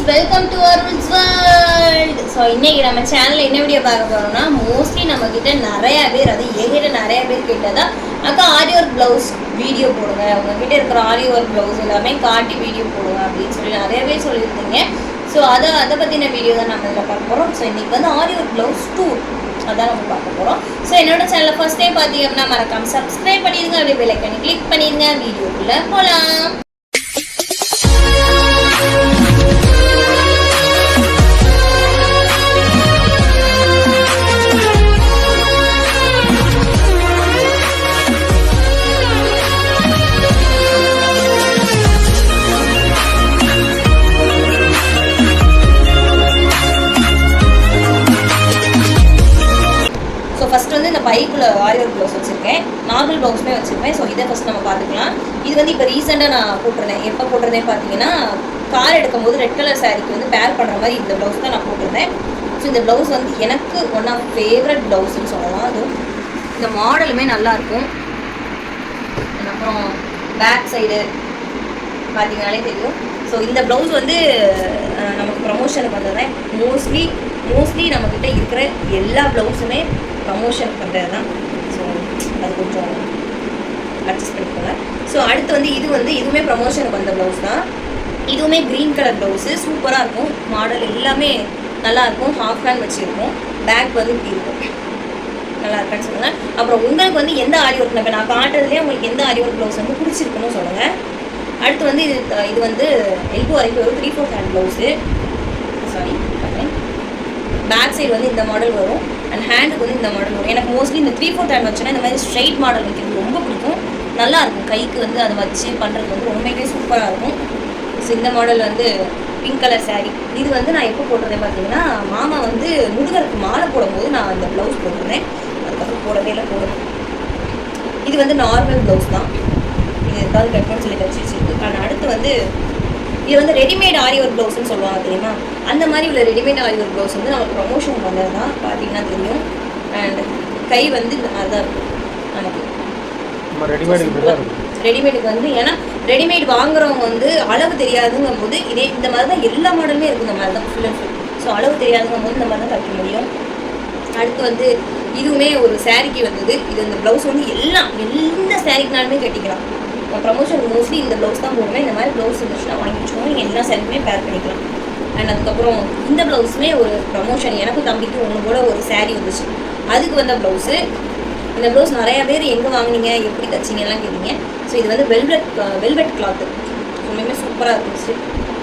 Guys welcome to Arul's world so இன்னைக்கு நம்ம சேனலில் என்ன வீடியோ பார்க்க போறோம்னா மோஸ்ட்லி நம்ம கிட்ட நிறைய பேர் அது என்கிட்ட நிறைய பேர் கேட்டதா அக்கா ஆரி ஒர்க் ப்ளவுஸ் வீடியோ போடுங்க. உங்ககிட்ட இருக்கிற ஆரி ஒர்க் ப்ளவுஸ் எல்லாமே காட்டி வீடியோ போடுங்க அப்படின்னு சொல்லி நிறைய பேர் சொல்லியிருந்தீங்க. ஸோ அதை அதை பற்றின வீடியோ தான் நம்ம இதில் பார்க்க போகிறோம் ஸோ இன்றைக்கி வந்து ஆரி ஒர்க் ப்ளவுஸ் டூ அதான் நம்ம பார்க்க போகிறோம் ஸோ என்னோட சேனலை ஃபஸ்ட் டைம் பார்த்தீங்க அப்படின்னா மறக்காம சப்ஸ்கிரைப் பண்ணிடுங்க. அப்படியே பெல் ஐக்கனை கிளிக் பண்ணிடுங்க. வீடியோக்குள்ளே போகலாம் ரீசெண்டாக நான் போட்டிருந்தேன். எப்போ போட்டிருந்தேன் பார்த்தீங்கன்னா கார் எடுக்கும்போது ரெட் கலர் சாரிக்கு வந்து பேர் பண்ணுற மாதிரி இந்த ப்ளவுஸ் தான் நான் போட்டிருந்தேன். ஸோ இந்த ப்ளவுஸ் வந்து எனக்கு ஒன் ஆஃப் ஃபேவரட் ப்ளவுஸ்ன்னு சொல்லலாம். அதுவும் இந்த மாடலுமே நல்லாயிருக்கும் அப்புறம் பேக் சைடு பார்த்தீங்கனாலே தெரியும். ஸோ இந்த ப்ளவுஸ் வந்து நமக்கு ப்ரமோஷனுக்கு வந்ததுதான். மோஸ்ட்லி மோஸ்ட்லி நம்மக்கிட்ட இருக்கிற எல்லா ப்ளவுஸுமே ப்ரமோஷன் பண்ணுறது தான் ஸோ அது கொஞ்சம் அட்ஜஸ்ட் பண்ணிக்கோங்க. ஸோ அடுத்து வந்து இது வந்து இதுவுமே ப்ரமோஷனுக்கு வந்த ப்ளவுஸ் தான். இதுவுமே க்ரீன் கலர் ப்ளவுஸு சூப்பராக இருக்கும். மாடல் எல்லாமே நல்லாயிருக்கும் ஹாஃப் ஹேண்ட் வச்சுருக்கும். பேக் வந்து இப்படி இருக்கும். நல்லா இருக்கான்னு சொல்லுங்கள் அப்புறம் உங்களுக்கு வந்து எந்த ஆரி ஒர்க் இப்போ நான் காட்டுறதுலேயே உங்களுக்கு எந்த ஆரி ஒர்க் ப்ளவுஸ் வந்து பிடிச்சிருக்குன்னு சொல்லுங்கள் அடுத்து வந்து இது இது வந்து எல்போ வரைக்கும் வரும் three four hand blouse sari back side வந்து இந்த மாடல் வரும். அண்ட் ஹேண்டுக்கு வந்து இந்த மாடல் வரும். எனக்கு மோஸ்ட்லி இந்த த்ரீ ஃபோர் ஹேண்ட் வச்சுன்னா இந்த மாதிரி ஸ்ட்ரைட் மாடல் வைக்கிறது ரொம்ப பிடிக்கும். நல்லா இருக்கும் கைக்கு வந்து அதை வச்சு பண்ணுறது வந்து ரொம்பவே சூப்பராக இருக்கும் ஸோ இந்த மாடல் வந்து பிங்க் கலர் சாரீ இது வந்து நான் எப்போ போட்டிருந்தேன் பார்த்தீங்கன்னா மாமா வந்து முதுகருக்கு மாலை போடும்போது நான் அந்த ப்ளவுஸ் போட்டிருந்தேன். அதுக்கப்புறம் போடவே இல்லை போடணும் இது வந்து நார்மல் ப்ளவுஸ் தான். இது ஏதாவது கட்டணும்னு சொல்லி தச்சு வச்சுருக்கு. ஆனால் அடுத்து வந்து இது வந்து ரெடிமேட் ஆரி ஒர்க் ப்ளவுஸ்னு சொல்லுவாங்க தெரியுமா? அந்த மாதிரி உள்ள ரெடிமேட் ஆரி ஒர்க் ப்ளவுஸ் வந்து நமக்கு ப்ரொமோஷன் பண்ணது தான் பார்த்தீங்கன்னா தெரியும். அண்ட் கை வந்து அதான் மாதிரி தான் இருக்கும் நமக்கு நம்ம ரெடிமேட் இப்படி தான் இருக்கும் ரெடிமேடுக்கு வந்து ஏன்னா ரெடிமேட் வாங்குறவங்க வந்து அளவு தெரியாதுங்கும் போது இதே இந்த மாதிரி தான் எல்லா மாடலுமே இருக்கு இந்த மாதிரி தான் ஃபுல் அண்ட் ஃபுல் ஸோ அளவு தெரியாதுங்கும் போது இந்த மாதிரி தான் தைக்க முடியும். அடுத்து வந்து இதுவுமே ஒரு சாரிக்கு வந்தது. இது இந்த ப்ளவுஸ் வந்து எல்லாம் எந்த சாரிக்குனாலுமே கட்டிக்கலாம். ப்ரமோஷன் மோஸ்ட்லி இந்த ப்ளவுஸ் தான் போடுவேன். இந்த மாதிரி ப்ளவுஸ் இருந்துச்சுன்னா வாங்கி வச்சுக்கோங்க. நீங்கள் எல்லா சாரிக்குமே பேர் பண்ணிக்கலாம். அண்ட் அதுக்கப்புறம் இந்த ப்ளவுஸுமே ஒரு ப்ரமோஷன் எனக்கும் தம்பிக்கும் ஒன்று கூட ஒரு saree வந்துச்சு. அதுக்கு வந்த ப்ளவுஸு இந்த ப்ளவுஸ் நிறையா பேர் எங்கே வாங்குனீங்க? எப்படி தச்சிங்கலாம் கேட்டீங்க. ஸோ இது வந்து வெல்வெட் வெல்வெட் கிளாத்து ரொம்பவுமே சூப்பராக இருந்துச்சு.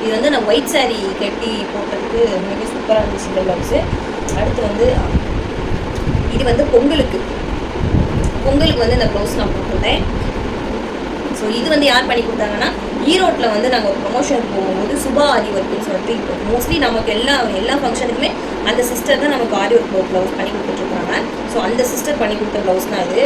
இது வந்து நான் ஒயிட் saree கட்டி போட்டதுக்கு ரொம்பவுமே சூப்பராக இருந்துச்சு இந்த ப்ளவுஸு அடுத்து வந்து இது வந்து பொங்கலுக்கு. பொங்கலுக்கு வந்து இந்த ப்ளவுஸ் நான் போட்டுட்டேன் ஸோ இது வந்து யார் பண்ணி கொடுத்தாங்கன்னா ஈரோட்டில் வந்து நாங்கள் ஒரு ப்ரொமோஷனுக்கு போகும்போது சுபா ஆரி ஒர்க்குன்னு சொல்லிட்டு இப்போ மோஸ்ட்லி நமக்கு எல்லா எல்லா ஃபங்க்ஷனுக்குமே அந்த சிஸ்டர் தான் நமக்கு ஆரி ஒர்க் ப்ளவுஸ் பண்ணி கொடுத்துட்ருக்காங்க. ஸோ அந்த சிஸ்டர் பண்ணி கொடுத்த ப்ளவுஸ் தான் இது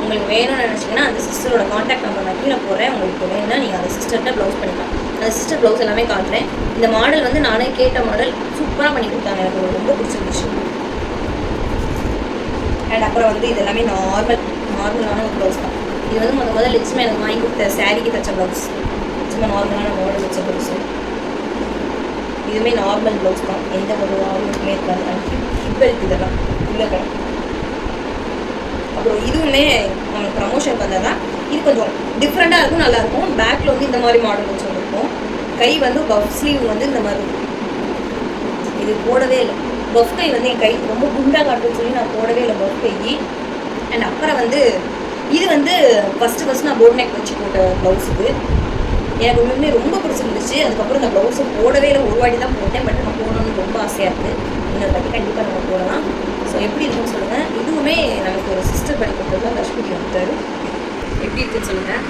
உங்களுக்கு வேணும்னு நினச்சிங்கன்னா அந்த சிஸ்டரோட காண்டாக்ட் நம்பர் நான் கீழே போகிறேன் உங்களுக்கு வேணும்னா நீங்கள் அந்த சிஸ்டர்கிட்ட ப்ளவுஸ் பண்ணிக்கலாம். அந்த சிஸ்டர் ப்ளவுஸ் எல்லாமே காட்டுறேன். இந்த மாடல் வந்து நானே கேட்ட மாடல் சூப்பராக பண்ணி கொடுத்தாங்க. எனக்கு ரொம்ப பிடிச்சிருந்துச்சு அண்ட் அப்புறம் வந்து இது எல்லாமே நார்மல் நார்மலான ஒரு ப்ளவுஸ் தான். இது வந்து முத முதல்ல லட்சுமி எனக்கு வாங்கி கொடுத்த சாரிக்கு தைச்ச ப்ளவுஸ் சும்மா நார்மலான மாடல் வச்ச ப்ளவுஸ் இதுவுமே நார்மல் ப்ளவுஸ் தான். எந்த ஒரு ஆளுமே இருக்காது. அண்ட் ஹிப் இதெல்லாம். உள்ள கிடக்கும் அப்புறம் இதுவுமே நம்மளுக்கு ப்ரமோஷன் பண்ணால் தான் இது கொஞ்சம் டிஃப்ரெண்ட்டாக இருக்கும் நல்லாயிருக்கும் பேக்கில் வந்து இந்த மாதிரி மாடல் வச்சு வந்துருக்கும் கை வந்து பஃப் ஸ்லீவ் வந்து இந்த மாதிரி. இருக்கும் இது போடவே இல்லை. பஃப் கை வந்து என் கை ரொம்ப குண்டாக காட்டுன்னு சொல்லி நான் போடவே இல்லை. Puff guy. அண்ட் அப்புறம் வந்து இது வந்து ஃபஸ்ட்டு ஃபஸ்ட் நான் போட் நெக் வச்சு போட்ட ப்ளவுஸ் இது. எனக்கு உண்மையுமே ரொம்ப பிடிச்சிருந்துச்சு அதுக்கப்புறம் இந்த ப்ளவுஸை போடவே இல்லை. ஒரு வாட்டி தான் போட்டேன். பட் நான் போடணும்னு ரொம்ப ஆசையாக இருக்குது இந்த பற்றி கண்டிப்பாக நம்ம போடலாம். ஸோ எப்படி இருக்குன்னு சொல்லுங்கள் இதுவுமே நமக்கு ஒரு சிஸ்டர் பண்ணி கொடுத்தது லக்ஷ்மிக்கு வந்துட்டாரு எப்படி இருக்குன்னு சொல்லுங்கள்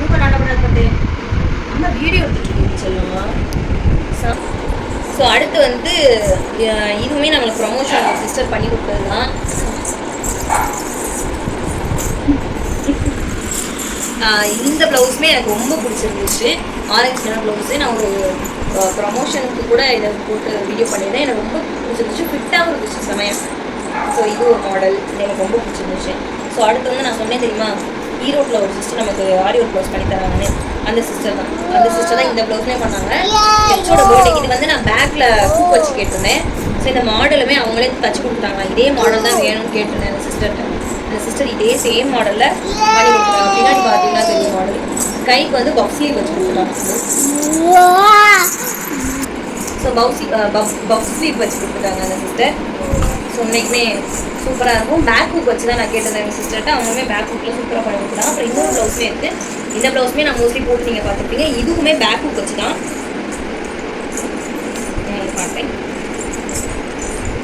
ரொம்ப நல்லா பண்ணது நம்ம வீடியோ எடுத்துட்டு சொல்லுமா ஸோ அடுத்து வந்து இதுவுமே நம்மளுக்கு ப்ரொமோஷன் சிஸ்டர் பண்ணி கொடுத்தது தான். இந்த ப்ளவுஸுமே எனக்கு ரொம்ப பிடிச்சிருந்துச்சு. ஆரஞ்சு கலர் ப்ளவுஸு நான் ஒரு ப்ரமோஷனுக்கு கூட இதை போட்டு வீடியோ பண்ணியிருந்தேன். எனக்கு ரொம்ப பிடிச்சிருந்துச்சு. ஃபிட்டாகவும் இருந்துச்சு சமயம் ஸோ இது ஒரு மாடல் இது எனக்கு ரொம்ப பிடிச்சிருந்துச்சு. ஸோ அடுத்து வந்து நான் சொன்னேன் தெரியுமா? ஈரோட்டில் ஒரு சிஸ்டர் நமக்கு ஆரி ஒரு ப்ளவுஸ் பண்ணி தராங்கன்னு. அந்த சிஸ்டர் தான். அந்த சிஸ்டர் தான் இந்த ப்ளவுஸ்மே பண்ணாங்க. ஹெச்சோட பர்த்டேக்கு இது வந்து நான் பேக்கில் ஹூக் வச்சு கேட்டிருந்தேன். ஸோ இந்த மாடலுமே அவங்களே தச்சு கொடுத்தாங்க. இதே மாடல் தான் வேணும்னு கேட்டிருந்தேன் அந்த சிஸ்டர்கிட்ட அந்த சிஸ்டர் இதே சேம் மாடலில் பண்ணி கொடுத்துருக்காங்க. பின்னாடி பார்த்தீங்கன்னா தெரியும் மாடல் கைக்கு வந்து பஃப்ஸ்லீவ் வச்சு கொடுத்துருக்காங்க. ஸோ பவுசி பஃப் ஸ்லீவ் வச்சு கொடுத்துருக்காங்க அந்த சிஸ்டர் ஸோ இன்றைக்குமே சூப்பராக இருக்கும். பேக் ஹூக் வச்சு தான் நான் கேட்டிருந்தேன் எங்கள் சிஸ்டர்கிட்ட அவங்களுமே பேக் ஹூக்கில் சூப்பராக பண்ணி கொடுத்தாங்க அப்புறம் இன்னொரு ப்ளவுஸுமே இருக்குது இந்த ப்ளவுஸுமே நான் மோஸ்ட்லி போட்டு நீங்கள் பார்த்துருப்பீங்க. இதுவுமே பேக் ஹூக் வச்சு தான்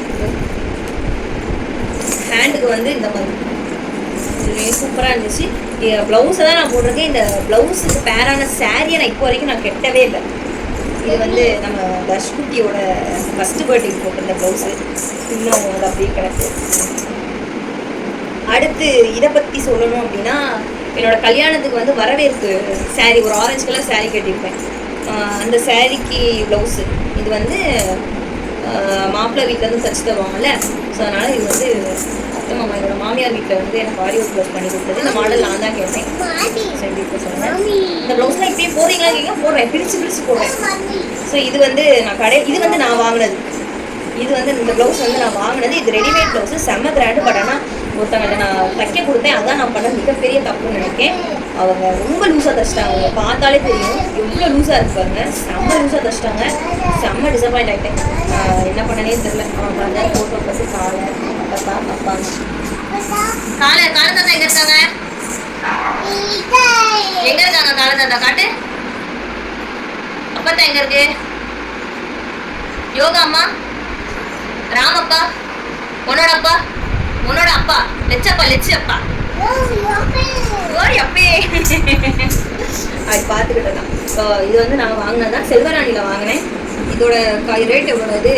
உங்களுக்கு ஹேண்டுக்கு வந்து இந்த மாதிரி இதுவே சூப்பராக இருந்துச்சு. ப்ளவுஸை தான் நான் போட்டிருக்கேன். இந்த ப்ளவுஸுக்கு பேரான சாரியை நான் இப்போ வரைக்கும் நான் கெட்டவே இல்லை. இது வந்து நம்ம தர்ஷ்குட்டியோட ஃபஸ்ட்டு பர்த்டேக்கு போட்டிருந்த ப்ளவுஸு இன்னும் அது அப்படியே கிடக்கு. அடுத்து இதை பற்றி சொல்லணும் அப்படின்னா என்னோட கல்யாணத்துக்கு வந்து வரவேற்பு saree ஒரு ஆரஞ்சு கலர் saree கட்டியிருப்பேன். அந்த சாரீக்கு ப்ளவுஸு இது வந்து மாப்பிள்ளை வீட்டிலேருந்து தச்சு தருவாங்கல்ல? ஸோ அதனால் இது வந்து அத்தை மாமா என்னோட மாமியார் வீட்டில் வந்து எனக்கு ஆரி ஒர்க் ப்ளவுஸ் பண்ணி கொடுத்தது. இந்த மாடல் நான் தான் கேட்டேன். சரி இப்போ சொன்னேன் இந்த ப்ளவுஸ்லாம் இப்படியே போடுறீங்களா கேட்க போடுறேன். பிரித்து பிரித்து போடுறேன். ஸோ இது வந்து நான் கடை இது வந்து நான் வாங்கினது. இது வந்து இந்த ப்ளவுஸ் வந்து நான் வாங்கினது. இது ரெடிமேட் ப்ளவுஸு செம்ம கிராண்டு பட் ஆனால் ஒருத்தவங்கள்ட்ட நான் தைக்க கொடுத்தேன். அதான் நான் பண்ண மிகப்பெரிய தப்புன்னு நினைக்கேன். அவங்க ரொம்ப லூஸாக தைச்சிட்டாங்க. அவங்க பார்த்தாலே தெரியும். எவ்வளோ லூஸாக இருப்பாங்க செம்ம லூஸாக தைச்சிட்டாங்க. செம்ம டிசப்பாயிண்ட் ஆகிட்டேன் என்ன பண்ணனே தெரியல. அவங்க வந்து ஃபோட்டோ பார்த்து காலை அப்பா அப்பா காலை காலை தாத்தா எங்கே இருக்காங்க? எங்கே இருக்காங்க காலை தாத்தா? காட்டு. அப்பத்தா எங்கே இருக்கு? யோகா அம்மா? ராமப்பா உன்னோட அப்பா உன்னோட அப்பா லெச்சப்பா லெச்சு அப்பா அது பார்த்துக்கிட்டதான் ஸோ இது வந்து நான் வாங்கினது தான். செல்வராணியில் வாங்கினேன். இதோட ரேட் எவ்வளோ இது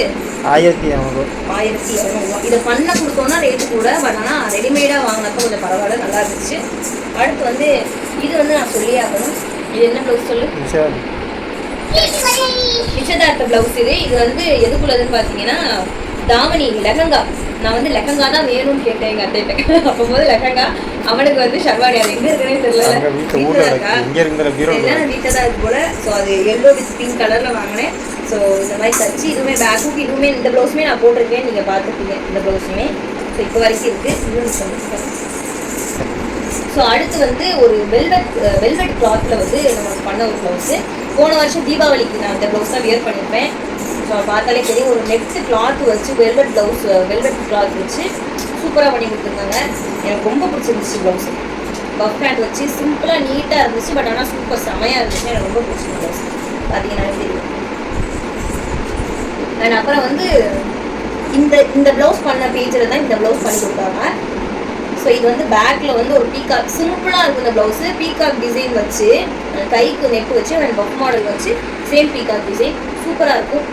ஆயிரத்தி இரநூறு ஆயிரத்தி இரநூறுவா இதை பண்ண கொடுத்தோன்னா ரேட்டு கூட பட் ஆனால் ரெடிமேடாக வாங்கினப்போ கொஞ்சம் பரவாயில்ல நல்லா இருந்துச்சு. அடுத்து வந்து இது வந்து நான் சொல்லியே ஆகணும். இது என்ன ப்ளவுஸ் சொல்லு? நிச்சயதார்த்த பிளவுஸ் இது. இது வந்து எதுக்குள்ளதுன்னு பார்த்தீங்கன்னா தாவணி லெஹங்கா. நான் வந்து லெஹங்கா தான் வேணும்னு கேட்டேன் எங்க அத்தைகிட்ட. அப்போ போது லெஹங்கா அவனுக்கு வந்து ஷர்வானி. அது எங்க இருக்குன்னே தெரியல. வீட்டுல இருக்கா. எல்லாம் வீட்டில் தான் இருக்கு போல. ஸோ அது எல்லோ வித் பிங்க் கலர்ல வாங்கினேன். ஸோ இந்த மாதிரி தச்சு. இதுவுமே பேக்குக்கு இதுவுமே இந்த ப்ளவுஸுமே நான் போட்டிருக்கேன். நீங்க பார்த்துருப்பீங்க இந்த ப்ளவுஸுமே ஸோ இப்போ வரைக்கும் இருக்கு. இன்னும் ஸோ அடுத்து வந்து ஒரு வெல்வெட் வெல்வெட் கிளாத்தில் வந்து நம்ம பண்ண ஒரு ப்ளவுஸு போன வருஷம் தீபாவளிக்கு நான் அந்த ப்ளவுஸ் தான் வியர் பண்ணியிருப்பேன். பார்த்தாலே தெரியும். ஒரு நெக்ஸ்ட் கிளாத் வச்சு வெல்வெட் ப்ளவுஸ் வெல்வெட் கிளாத் வச்சு சூப்பராக பண்ணி கொடுத்துருந்தாங்க. எனக்கு ரொம்ப பிடிச்சிருந்துச்சு ப்ளவுஸ் பஃப் ஹேண்ட் வச்சு சிம்பிளாக நீட்டாக இருந்துச்சு பட் ஆனால் சூப்பர் செமையாக இருந்துச்சு. எனக்கு ரொம்ப பிடிச்சிருந்த ப்ளவுஸ் பார்த்தீங்கன்னா தெரியும். அண்ட் அப்புறம் வந்து இந்த இந்த ப்ளவுஸ் பண்ண பேஜில் தான் இந்த ப்ளவுஸ் பண்ணி கொடுத்தாங்க. ஸோ இது வந்து பேக்கில் வந்து ஒரு பீகாக் சிம்பிளாக இருக்கும் இந்த ப்ளவுஸு பீகாக் டிசைன் வச்சு கைக்கு நெட் வச்சு அண்ட் பஃப் மாடல் வச்சு சேம் பீகாக் டிசைன் சூப்பராக இருக்கும்.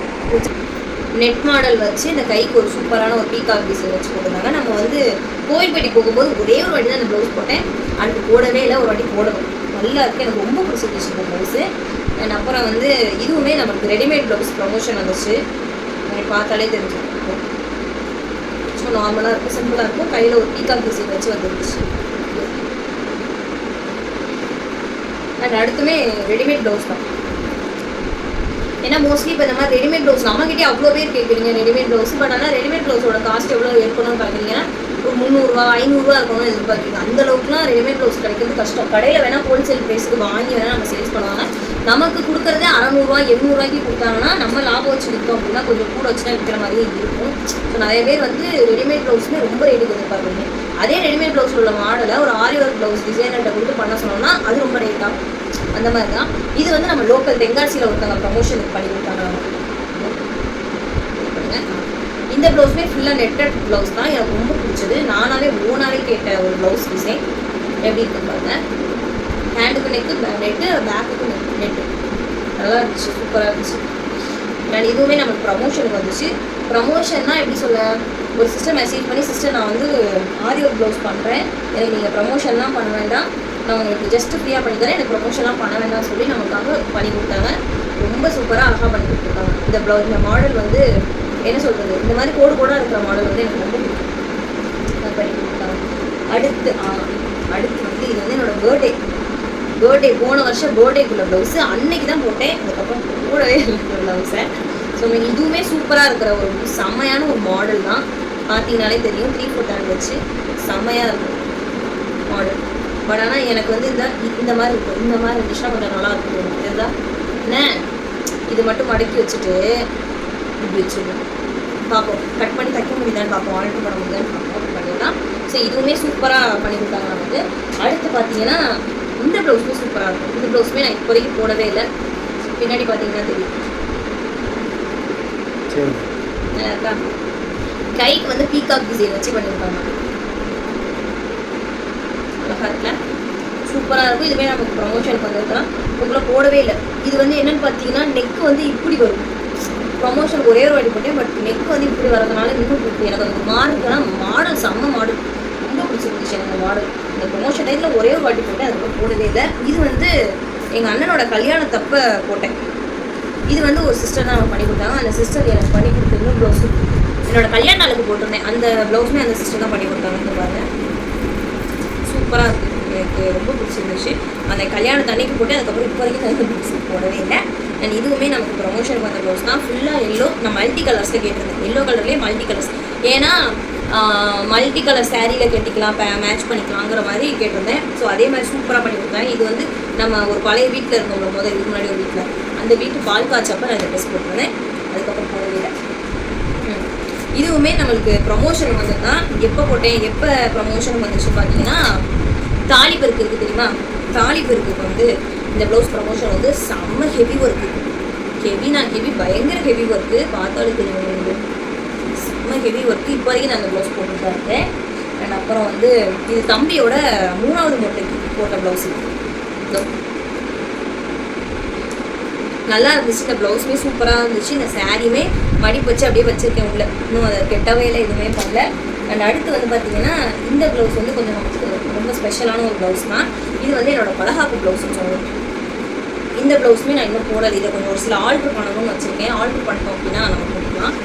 நெட் மாடல் வச்சு இந்த கைக்கு ஒரு சூப்பரான ஒரு பீகாக் டிசைன் வச்சு போட்டிருந்தாங்க. நம்ம வந்து கோயில்பட்டி போகும்போது ஒரே ஒரு வாட்டி தான் அந்த ப்ளவுஸ் போட்டேன். அடுத்து போடவே இல்லை ஒரு வாட்டி போடணும். நல்லா இருக்குது எனக்கு ரொம்ப பிடிச்சிருந்துச்சு இந்த ப்ளவுஸு அண்ட் அப்புறம் வந்து இதுவுமே நமக்கு ரெடிமேட் ப்ளவுஸ் ப்ரமோஷன் வந்துச்சு. பார்த்தாலே தெரிஞ்சிருக்கும் ஸோ நார்மலாக இருக்கும் சிம்பிளாக இருக்கும். கையில் ஒரு பீகாக் டிசைன் வச்சு வந்துருந்துச்சு. அண்ட் அடுத்துமே ரெடிமேட் ப்ளவுஸ் தான். ஏன்னா மோஸ்ட்லி இப்போ இந்த மாதிரி ரெடிமேட் ப்ளவுஸ் நம்மகிட்டே அவ்வளோ பேர் கேட்குறீங்க ரெடிமேட் ப்ளவுஸ் பட் ஆனால் ரெடிமேட் ப்ளவுஸோட காஸ்ட் எவ்வளோ இருக்கணும்னு பார்க்குறீங்கன்னா ஒரு முந்நூறுரூவா ஐநூறுரூவா இருக்கணும்னு எதிர்பார்க்குறீங்க. அந்த அளவுக்குலாம் ரெடிமேட் ப்ளவுஸ் கிடைக்கிறது கஷ்டம். கடையில் வேணால் ஹோல்சேல் ப்ரைஸுக்கு வாங்கி வேணால் நம்ம சேல்ஸ் பண்ணுவாங்க. நமக்கு கொடுக்குறதே அறநூறுவா எண்ணூறுவாய்க்கு கொடுத்தாங்கன்னா நம்ம லாபம் வச்சு விற்கும் அப்படின்னா கொஞ்சம் கூட வச்சு தான் விற்கிற மாதிரியே இருக்கும். ஸோ நிறைய பேர் வந்து ரெடிமேட் ப்ளவுஸ்மே ரொம்ப ரேட்டுக்கு எதிர்பார்க்குறீங்க அதே ரெடிமேட் ப்ளவுஸ் உள்ள மாடலை ஒரு ஆரி ஒர்க் ப்ளவுஸ் டிசைனர்கிட்ட கொடுத்து பண்ண சொன்னோம்னா அது ரொம்ப ரேட் அந்த மாதிரி தான் இது வந்து நம்ம லோக்கல் தென்காசியில் ஒருத்தவங்க ப்ரமோஷனுக்கு பண்ணி கொடுத்தாங்க. இந்த ப்ளவுஸுமே ஃபுல்லாக நெட்டட் ப்ளவுஸ் தான். எனக்கு ரொம்ப பிடிச்சது. நானாவே ஓனாவே கேட்ட ஒரு ப்ளவுஸ் டிசைன் எப்படி இருக்கு பாருங்க. ஹேண்டுக்கு நெக்கு நெட்டு பேக்குக்கு நெக் நெட்டு நல்லா இருந்துச்சு. சூப்பராக இருந்துச்சு. அண்ட் இதுவுமே நமக்கு ப்ரமோஷனுக்கு வந்துச்சு. ப்ரமோஷன்னா எப்படி சொல்ல? ஒரு சிஸ்டர் மெசேஜ் பண்ணி சிஸ்டர் நான் வந்து ஆரி ஒர்க் ப்ளவுஸ் பண்ணுறேன் எனக்கு நீங்கள் ப்ரமோஷன்லாம் பண்ண வேண்டாம். நான் உங்களுக்கு ஜஸ்ட் ஃப்ரீயாக பண்ணி தரேன். எனக்கு ப்ரொமோஷன்லாம் பண்ண வேண்டாம்னு சொல்லி நமக்காக பண்ணி கொடுத்தாங்க. ரொம்ப சூப்பராக அழகாக பண்ணி கொடுத்துருக்காங்க. இந்த ப்ளவுஸ் இந்த மாடல் வந்து என்ன சொல்கிறது இந்த மாதிரி கோடு கோடாக இருக்கிற மாடல் வந்து எனக்கு ரொம்ப பிடிக்கும். பண்ணி கொடுத்தாங்க. அடுத்து ஆ, அடுத்து வந்து இது வந்து என்னோடய பர்த்டே பர்த்டே போன வருஷம் பர்த்டேக்குள்ள ப்ளவுஸு அன்னைக்கு தான் போட்டேன். அதுக்கப்புறம் போடவே இல்லை ப்ளவுஸை ஸோ இதுவுமே சூப்பராக இருக்கிற ஒரு செம்மையான ஒரு மாடல் தான். பார்த்தீங்கனாலே தெரியும். த்ரீ ஃபோர் டேன் வச்சு செம்மையாக இருக்கும் மாடல் பட் ஆனால் எனக்கு வந்து இந்த இந்த மாதிரி இருக்கும். இந்த மாதிரி இருந்துச்சுன்னா கொஞ்சம் நல்லா இருக்கும். தெரியுதா? என்ன இது மட்டும் மடக்கி வச்சுட்டு இப்படி வச்சுருக்கோம் பார்ப்போம். கட் பண்ணி தைக்க முடியுதான்னு பார்ப்போம். ஆல்ட்ரு பண்ண முடியுதான்னு பார்ப்போம். பண்ணிடலாம். ஸோ இதுவுமே சூப்பராக பண்ணி கொடுத்தாங்க நமக்கு அடுத்து பார்த்தீங்கன்னா இந்த ப்ளவுஸுமே சூப்பராக இருக்கும். இந்த ப்ளவுஸுமே நான் இப்போதைக்கு போடவே இல்லை. பின்னாடி பார்த்தீங்கன்னா தெரியும். நல்லா இருக்கா கைக்கு வந்து பீகாக் டிசைன் வச்சு பண்ணியிருக்காங்க. அழகா சூப்பராக இருக்கும். இதுவே நமக்கு ப்ரமோஷனுக்கு வந்திருக்கலாம் உங்களை போடவே இல்லை. இது வந்து என்னன்னு பார்த்தீங்கன்னா நெக் வந்து இப்படி வரும். ப்ரொமோஷன் ஒரே ஒரு வாட்டி போட்டேன் பட் நெக் வந்து இப்படி வரதுனால இன்னும் பிடிக்கும் எனக்கு அந்த மாறுதுன்னா மாடல் செம்ம மாடல் ரொம்ப பிடிச்சிருந்துச்சு எனக்கு மாடல் இந்த ப்ரொமோஷன் டைமில் ஒரே ஒரு வாட்டி போட்டேன் அதுக்கப்புறம் போடவே இல்லை. இது வந்து எங்கள் அண்ணனோட கல்யாணத்தப்ப போட்டேன். இது வந்து ஒரு சிஸ்டர் தான் அவங்க பண்ணி கொடுத்தாங்க. அந்த சிஸ்டர் எனக்கு பண்ணி கொடுத்துருந்த ப்ளவுஸு என்னோட கல்யாண நாளுக்கு போட்டிருந்தேன். அந்த ப்ளவுஸுமே அந்த சிஸ்டர் தான் பண்ணி கொடுத்தாங்க இந்த சூப்பராக இருக்குது எனக்கு ரொம்ப பிடிச்சிருந்துச்சு. அந்த கல்யாணத்து அன்னைக்கு போட்டு அதுக்கப்புறம் இப்போ வரைக்கும் நான் இந்த போடவே இல்லை. அண்ட் இதுவுமே நமக்கு ப்ரொமோஷனுக்கு வந்த ப்ளவுஸ் தான். ஃபுல்லாக எல்லோ நான் மல்டி கலர்ஸில் கேட்டிருந்தேன். எல்லோ கலர்லேயே மல்டி கலர்ஸ் ஏன்னா மல்டி கலர் சேரீயில் கட்டிக்கலாம் மேட்ச் பண்ணிக்கலாங்கிற மாதிரி கேட்டிருந்தேன். ஸோ அதே மாதிரி சூப்பராக பண்ணி கொடுத்தாங்க இது வந்து நம்ம ஒரு பழைய வீட்டில் இருந்தோம் முதல் இதுக்கு முன்னாடி ஒரு வீட்டில் அந்த வீட்டு பால் காய்ச்சப்போ நான் இந்த ட்ரெஸ் போட்டிருந்தேன். அதுக்கப்புறம் போடவே இல்லை. இதுவுமே நம்மளுக்கு ப்ரமோஷன் வந்ததுன்னா எப்போ போட்டேன் எப்போ ப்ரமோஷன் வந்துச்சு பார்த்தீங்கன்னா தாலி பெருக்கு இருக்குது தெரியுமா? தாலி பெருக்குக்கு வந்து இந்த ப்ளவுஸ் ப்ரமோஷன் வந்து செம்ம ஹெவி ஒர்க்கு ஹெவி நான் ஹெவி பயங்கர ஹெவி ஒர்க்கு பார்த்தாலும் தெரியும் உங்களுக்கு. செம்ம ஹெவி ஒர்க்கு இப்போ வரைக்கும் நான் அந்த ப்ளவுஸ் போட்டுட்டு தான் இருக்கேன். அண்ட் அப்புறம் வந்து இது தம்பியோட மூணாவது மொட்டைக்கு போட்ட ப்ளவுஸ் இதோ. நல்லா இருந்துச்சு. இந்த ப்ளவுஸுமே சூப்பராக இருந்துச்சு. இந்த சாரியுமே மடிப்பு வச்சு அப்படியே வச்சுருக்கேன் உள்ள. இன்னும் அதை கெட்டவே இல்லை. எதுவுமே பண்ணல. அண்ட் அடுத்து வந்து பார்த்தீங்கன்னா இந்த ப்ளவுஸ் வந்து கொஞ்சம் நமக்கு ரொம்ப ஸ்பெஷலான ஒரு ப்ளவுஸ் தான். இது வந்து என்னோட பலகாப்பு ப்ளவுஸ்னு சொல்லணும் இந்த ப்ளவுஸுமே நான் இன்னும் போடலை. இதை கொஞ்சம் ஒரு சில ஆல்ட்ரு பண்ணணும்னு வச்சுருக்கேன். ஆல்ட்ரு பண்ணிட்டோம் அப்படின்னா நம்ம போட்டுக்கலாம்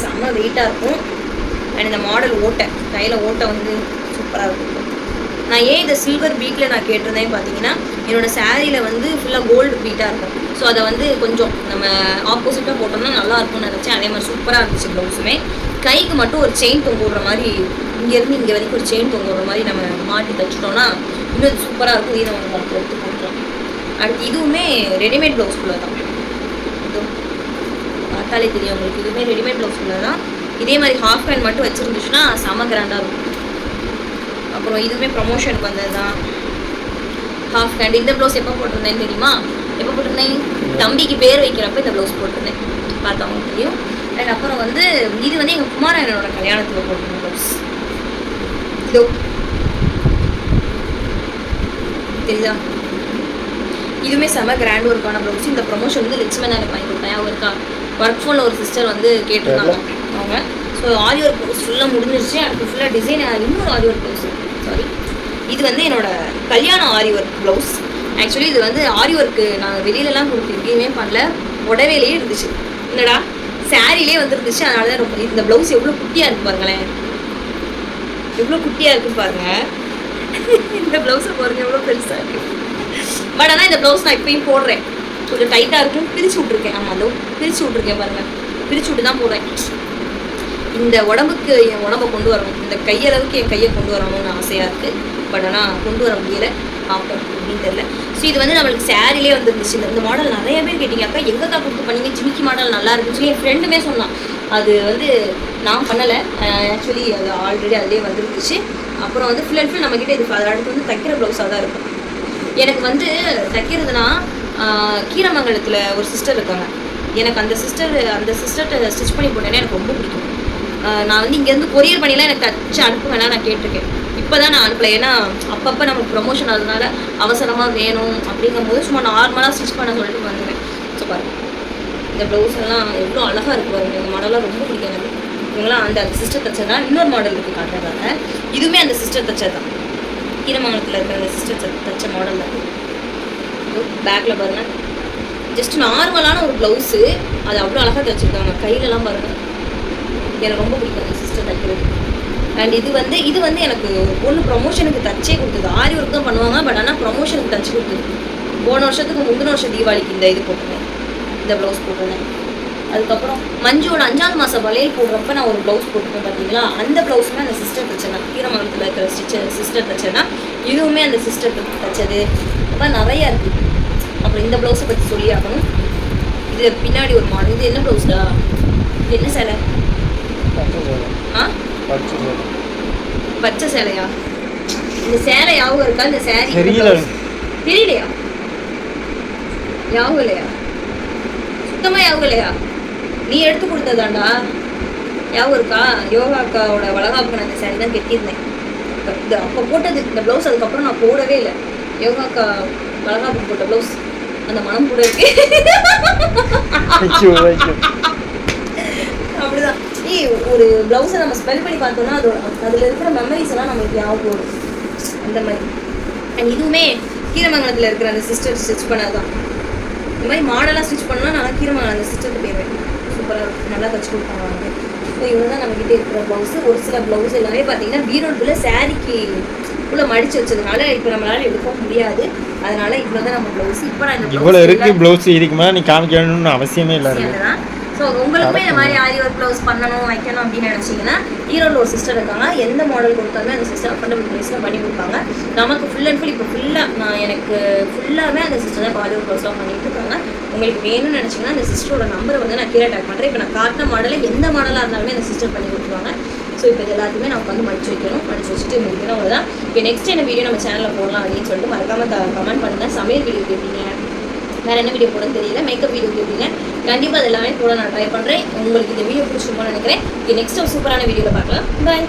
செம்ம வெயிட்டாக இருக்கும். அண்ட் இந்த மாடல் ஓட்டை கையில் ஓட்டை வந்து சூப்பராக இருக்கும். நான் ஏன் இந்த சில்வர் பீட்டில் நான் கேட்டிருந்தேன் பார்த்தீங்கன்னா என்னோடய சேரீயில் வந்து ஃபுல்லாக கோல்டு பீட்டாக இருக்கும். ஸோ அதை வந்து கொஞ்சம் நம்ம ஆப்போசிட்டாக போட்டோம்னா நல்லா இருக்கும்னு நினச்சேன். அதே மாதிரி சூப்பராக இருந்துச்சு ப்ளவுஸுமே கைக்கு மட்டும் ஒரு செயின் தொங்க விடுற மாதிரி இங்கேருந்து இங்கே வரைக்கும் ஒரு செயின் தொங்க விடுற மாதிரி நம்ம மாட்டி தைச்சிட்டோம்னா இன்னும் சூப்பராக இருக்கும். இதை நம்ம நமக்கு எடுத்து போட்டுருவோம் அடுத்து இதுவுமே ரெடிமேட் ப்ளவுஸ்குள்ளே தான். பார்த்தாலே தெரியும் உங்களுக்கு. இதுவுமே ரெடிமேட் ப்ளவுஸ்குள்ளே தான். இதே மாதிரி ஹாஃப் ஹேண்ட் மட்டும் வச்சுருந்துச்சுன்னா செம கிராண்டாக இருக்கும். அப்புறம் இதுவுமே ப்ரமோஷனுக்கு வந்தது தான் ஹாஃப் ஹேண்ட் இந்த ப்ளவுஸ் எப்போ போட்டிருந்தேன்னு தெரியுமா? எப்போ போட்டிருந்தேன்? தம்பிக்கு பேர் வைக்கிறப்ப இந்த ப்ளவுஸ் போட்டிருந்தேன். பார்த்தவங்க தெரியும். அண்ட் அப்புறம் வந்து இது வந்து எங்கள் குமாரனோட கல்யாணத்தில் போட்டிருந்த ப்ளவுஸ் இதோ. தெரியுதா? இதுவுமே செம கிராண்ட் ஒர்க்கான ப்ளவுஸ் இந்த ப்ரொமோஷன் வந்து லட்சுமி எனக்கு வாங்கி கொடுத்தேன். அவங்க இருக்கா? ஒர்க் ஃபோனில் ஒரு சிஸ்டர் வந்து கேட்டிருந்தாங்க. அவங்க. ஸோ ஆரி ஒர்க் ப்ளவுஸ் ஃபுல்லாக முடிஞ்சிருச்சு. அடுத்து ஃபுல்லாக டிசைன் இன்னொரு ஆரி ஒர்க் ப்ளவுஸ் சாரி இது வந்து என்னோட கல்யாண ஆரி ஒர்க் ப்ளவுஸ் ஆக்சுவலி இது வந்து ஆரி ஒர்க்கு நான் வெளியிலலாம் கொடுத்து எங்கேயுமே பண்ணல. உடவேலையே இருந்துச்சு. என்னடா? சாரிலே வந்துருந்துச்சு. அதனால தான் ரொம்ப இந்த ப்ளவுஸ் எவ்வளோ குட்டியாக இருக்கு பாருங்களேன். எவ்வளோ குட்டியாக இருக்கு பாருங்க. இந்த ப்ளவுஸை பாருங்க எவ்வளோ பெருசாக இருக்கு. பட் ஆனால் இந்த ப்ளவுஸ் நான் இப்பயும் போடுறேன். கொஞ்சம் டைட்டாக இருக்கும். பிரித்து விட்ருக்கேன் ஆமாம் அதுவும் பிரித்து விட்ருக்கேன் பாருங்க. பிரித்து விட்டு தான் போடுறேன். இந்த உடம்புக்கு என் உடம்பை கொண்டு வரணும். இந்த கையளவுக்கு என் கையை கொண்டு வரணும்னு ஆசையாக இருக்குது பட் ஆனால் கொண்டு வர முடியல. பார்ப்போம் அப்படின்னு தெரியல. ஸோ இது வந்து நம்மளுக்கு சாரிலே வந்துருந்துச்சு. இந்த- மாடல் நிறைய பேர் கேட்டீங்க அக்கா எங்கக்கா கொடுத்து பண்ணீங்க? ஜிமிக்கி மாடல் நல்லா இருந்துச்சு என் ஃப்ரெண்டுமே சொன்னான். அது வந்து நான் பண்ணலை. ஆக்சுவலி அது ஆல்ரெடி அதிலே வந்துருந்துச்சு. அப்புறம் வந்து ஃபுல் அண்ட் ஃபுல் நம்மக்கிட்ட இது அடுத்து வந்து தைக்கிற ப்ளவுஸாக தான் இருக்கும். எனக்கு வந்து தைக்கிறதுனா கீரமங்கலத்தில் ஒரு சிஸ்டர் இருக்காங்க. எனக்கு அந்த சிஸ்டர் அந்த சிஸ்டர்கிட்ட ஸ்டிச் பண்ணி போட்டேன்னா எனக்கு ரொம்ப பிடிக்கும். நான் வந்து இங்கேருந்து கொரியர் பண்ணிலாம் எனக்கு தச்சு அனுப்பு வேணாம் நான் கேட்டிருக்கேன். இப்போ தான் நான் அனுப்பல. ஏன்னா அப்பப்போ நமக்கு ப்ரொமோஷன் அதனால அவசரமாக வேணும் அப்படிங்கும்போது சும்மா நார்மலாக ஸ்டிச் பண்ண சொல்லிட்டு வந்துடுவேன் ஸோ பாருங்க. இந்த ப்ளவுஸ் எல்லாம் எவ்வளோ அழகாக இருக்கு பாருங்க. இந்த மாடலாம் ரொம்ப பிடிக்கும் எனக்கு. இவங்களாம் அந்த சிஸ்டர் தச்சதா இன்னொரு மாடல் இருக்குது காட்டுறாங்க இதுவுமே அந்த சிஸ்டர் தச்சது தான். கீரமங்கலத்தில் இருக்கிற அந்த சிஸ்டர் தச்ச மாடல் தான். பேக்கில் பாருங்க. ஜஸ்ட் நார்மலான ஒரு ப்ளவுஸு அது அவ்வளோ அழகாக தைச்சிருக்காங்க கையிலலாம் பாருங்க. எனக்கு ரொம்ப பிடிக்கும் அந்த சிஸ்டர் தைக்கிறது அண்ட் இது வந்து இது வந்து எனக்கு ஒன்று ப்ரொமோஷனுக்கு தச்சே கொடுத்தது. ஆரி ஒர்க் தான் பண்ணுவாங்க பட் ஆனால் ப்ரொமோஷனுக்கு தச்சு கொடுத்தது. போன வருஷத்துக்கு முந்தின வருஷம் தீபாவளிக்கு இந்த இது போட்டிருந்தேன் இந்த ப்ளவுஸ் போட்டிருந்தேன் அதுக்கப்புறம் மஞ்சுவோட அஞ்சாவது மாதம் வளையல் போடுறப்ப நான் ஒரு ப்ளவுஸ் போட்டிருப்பேன் பார்த்தீங்களா அந்த ப்ளவுஸுமே அந்த சிஸ்டர் தச்சேன்னா கீரமங்கலத்தில் இருக்கிற ஸ்டிச்சர் சிஸ்டர் தச்சேன்னா இதுவுமே அந்த சிஸ்டர் தச்சது அப்போ நிறையா இருக்குது அப்புறம் இந்த ப்ளவுஸை பற்றி சொல்லி ஆகணும். இது பின்னாடி ஒரு மாடல் இது என்ன ப்ளவுஸ்டா என்ன சேலை. பச்சை சேலையா? இந்த சேலை ஞாபகம் இருக்கா? இந்த சேரீ தெரியல. தெரியலையா? ஞாபகம் இல்லையா? சுத்தமா ஞாபகம் இல்லையா? நீ எடுத்து கொடுத்ததாண்டா. ஞாபகம் இருக்கா? யோகா அக்காவோட வளகாப்புக்கு நான் இந்த சேரீ தான் கட்டியிருந்தேன். இந்த அப்போ போட்டது இந்த ப்ளவுஸ் அதுக்கப்புறம் நான் போடவே இல்லை. யோகா அக்கா வளகாப்புக்கு போட்ட ப்ளவுஸ் அந்த மனம் கூட இருக்கு. அப்படிதான். ஏய் ஒரு ப்ளவுஸை நம்ம ஸ்மெல் பண்ணி பார்த்தோம்னா அது அதில் இருக்கிற மெமரிஸ் எல்லாம் நம்மளுக்கு ஞாபகம் வரும் அந்த மாதிரி. அண்ட் இதுவுமே கீரமங்கலத்தில் இருக்கிற அந்த சிஸ்டர் ஸ்டிச் பண்ணதான். இந்த மாதிரி மாடலாக ஸ்டிச் பண்ணால் நான் கீரமங்கலம் அந்த சிஸ்டருக்கு போயிடுவேன் சூப்பராக இருக்கும். நல்லா தச்சு கொடுப்பாங்க ஸோ இவங்க தான் நம்மக்கிட்ட இருக்கிற ப்ளவுஸு ஒரு சில ப்ளவுஸ் எல்லாமே பார்த்தீங்கன்னா பீரோடுக்குள்ள சாரிக்கு உள்ள மடிச்சு வச்சதுனால இப்போ நம்மளால எடுக்க முடியாது. அதனால இவ்வளோ தான் நம்ம ப்ளவுஸ் இப்போ நான் இவ்வளோ இருக்கு ப்ளவுஸ் இதுக்கு மேலே நீ காமிக்கணும்னு அவசியமே இல்லை. ஸோ உங்களுக்குமே இந்த மாதிரி ஆரி ஒர்க் ப்ளவுஸ் பண்ணணும் வைக்கணும் அப்படின்னு நினச்சிங்கன்னா ஈரோடில் ஒரு சிஸ்டர் இருக்காங்க. எந்த மாடல் கொடுத்தாலுமே அந்த சிஸ்டர் அஃபர்டபுள் ப்ரைஸில் பண்ணி கொடுப்பாங்க. நமக்கு ஃபுல் அண்ட் ஃபுல் இப்போ ஃபுல்லாக நான் எனக்கு ஃபுல்லாகவே அந்த சிஸ்டர் தான் ஒர்க் ப்ளவுஸ்லாம் பண்ணிட்டு இருக்காங்க. உங்களுக்கு வேணும்னு நினச்சிங்கன்னா அந்த சிஸ்டரோட நம்பரை வந்து நான் கீழே டேக் பண்ணுறேன் இப்போ நான் காட்டின மாடலில் எந்த மாடலாக இருந்தாலுமே அந்த சிஸ்டர் பண்ணி கொடுத்துருவாங்க. ஸோ இப்போ இது எல்லாத்தையுமே நான் வந்து மடிச்சு வைக்கணும். மடிச்சு வச்சுட்டு முடிக்கணும் அவ்வளோதான் இப்போ நெக்ஸ்ட் என்ன வீடியோ நம்ம சேனலில் போடலாம் அப்படின்னு சொல்லிட்டு மறக்காம கமெண்ட் பண்ணுங்கள் சமையல் வீடியோ கேட்டீங்க. வேறு என்ன வீடியோ போடன்னு தெரியல மேக்கப் வீடியோ கேட்டீங்க கண்டிப்பாக அது எல்லாமே போட நான் ட்ரை பண்ணுறேன் உங்களுக்கு இந்த வீடியோ பிடிச்சிருக்கோம்னு நினைக்கிறேன். நெக்ஸ்ட் ஒரு சூப்பரான வீடியோவில் பார்க்கலாம். பாய்